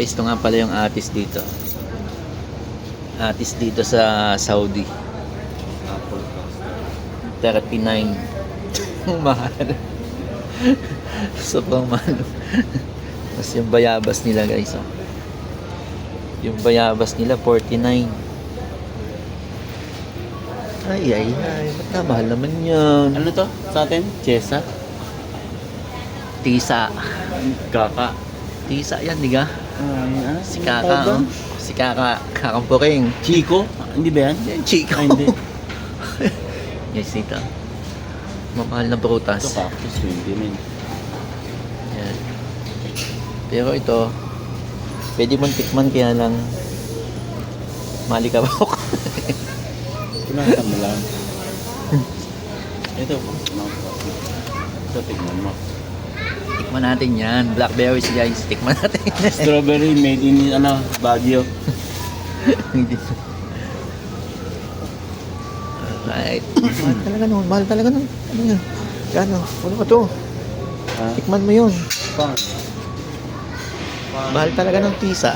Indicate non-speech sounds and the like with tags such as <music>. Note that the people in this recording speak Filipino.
Guys, ito nga pala yung atis dito. Atis dito sa Saudi. Apple custard. 39. Ang mahal. Sobrang mahal. Tapos yung bayabas nila guys. Oh. Yung bayabas nila 49. Ay, ay, ay. Ba't mahal naman yan? Ano to? Sa atin? Chesa? Tisa. Kaka. Tisa yan, di ka? Ah, Si Kaka, oh. Si Kaka, Kakampuring. Chico? Hindi ba yan? Yan, Chico. Ay, hindi. <laughs> Guys, dito. Mamahal na prutas. Ito cactus, hindi men. Yan. Pero ito, pwede mong tikman kaya lang mali ka ba <laughs> Pinasa mo lang. <laughs> Ito, no. Ito, tignan mo. Tikman natin yan. Blackberries guys, tikman natin. <laughs> Strawberry made in, ano, Baguio. <laughs> Alright. mahal talaga nun. Mahal talaga nun. Ano yan? Gano? Ano ba to? Ha? Tikman mo yun. Mahal talaga ng tisa.